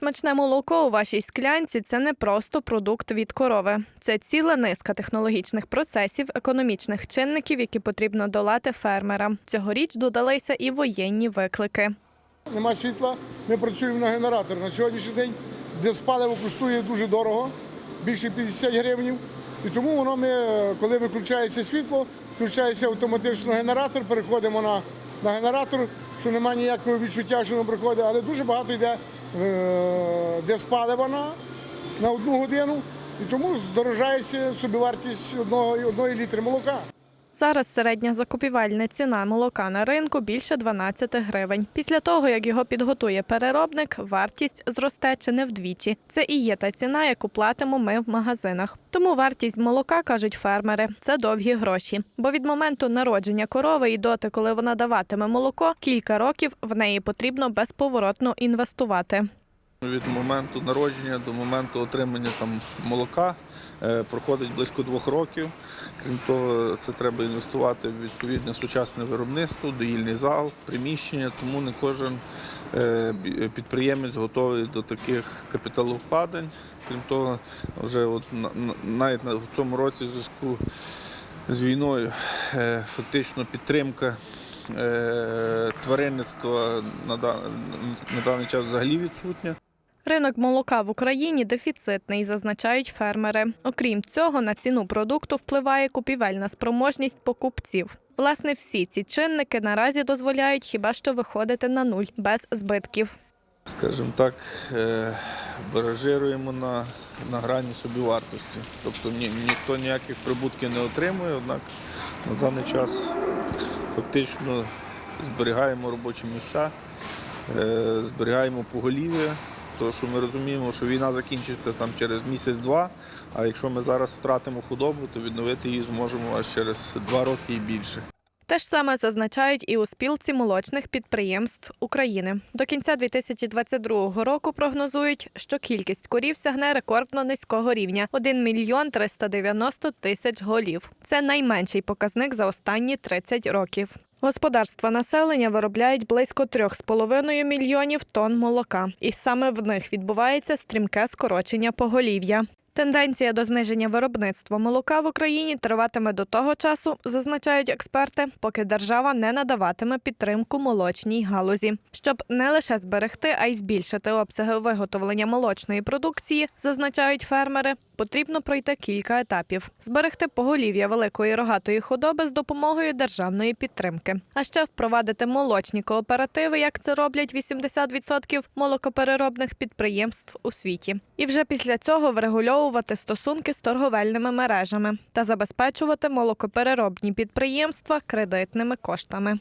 Смачне молоко у вашій склянці це не просто продукт від корови. Це ціла низка технологічних процесів, економічних чинників, які потрібно долати фермерам. Цьогоріч додалися і воєнні виклики. Нема світла, ми працюємо на генератор. На сьогоднішній день диспаливо коштує дуже дорого, більше 50 гривень. І тому воно ми, коли виключається світло, включається автоматично генератор, переходимо на, на генератор, що немає ніякого відчуття, що воно приходить, але дуже багато йде е, спали вона на одну годину. І тому здорожається собівартість одного, одної літри молока. Зараз середня закупівельна ціна молока на ринку більше 12 гривень. Після того, як його підготує переробник, вартість зросте чи не вдвічі. Це і є та ціна, яку платимо ми в магазинах. Тому вартість молока, кажуть фермери, це довгі гроші. Бо від моменту народження корови і доти, коли вона даватиме молоко, кілька років в неї потрібно безповоротно інвестувати. Від моменту народження до моменту отримання там молока е, проходить близько двох років. Крім того, це треба інвестувати в відповідне сучасне виробництво, доїльний зал, приміщення. Тому не кожен е, підприємець готовий до таких капіталовкладень. Крім того, вже от на- на- навіть на- в цьому році в зв'язку з війною е, фактично підтримка. Тваринництва на даний час взагалі відсутня. Ринок молока в Україні дефіцитний, зазначають фермери. Окрім цього, на ціну продукту впливає купівельна спроможність покупців. Власне, всі ці чинники наразі дозволяють хіба що виходити на нуль без збитків. скажімо так, е, баражируємо на, на грані собівартості. Тобто ні, ніхто ніяких прибутків не отримує, однак на даний час фактично зберігаємо робочі місця, е, зберігаємо поголів'я, тому що ми розуміємо, що війна закінчиться там через місяць-два, а якщо ми зараз втратимо худобу, то відновити її зможемо аж через два роки і більше. Те ж саме зазначають і у спілці молочних підприємств України. До кінця 2022 року прогнозують, що кількість корів сягне рекордно низького рівня 1 мільйон 390 тисяч голів. Це найменший показник за останні 30 років. Господарства населення виробляють близько 3,5 мільйонів тонн молока, і саме в них відбувається стрімке скорочення поголів'я. Тенденція до зниження виробництва молока в Україні триватиме до того часу, зазначають експерти, поки держава не надаватиме підтримку молочній галузі. Щоб не лише зберегти, а й збільшити обсяги виготовлення молочної продукції, зазначають фермери. Потрібно пройти кілька етапів: зберегти поголів'я великої рогатої худоби з допомогою державної підтримки, а ще впровадити молочні кооперативи, як це роблять 80% молокопереробних підприємств у світі. І вже після цього врегульовувати стосунки з торговельними мережами та забезпечувати молокопереробні підприємства кредитними коштами.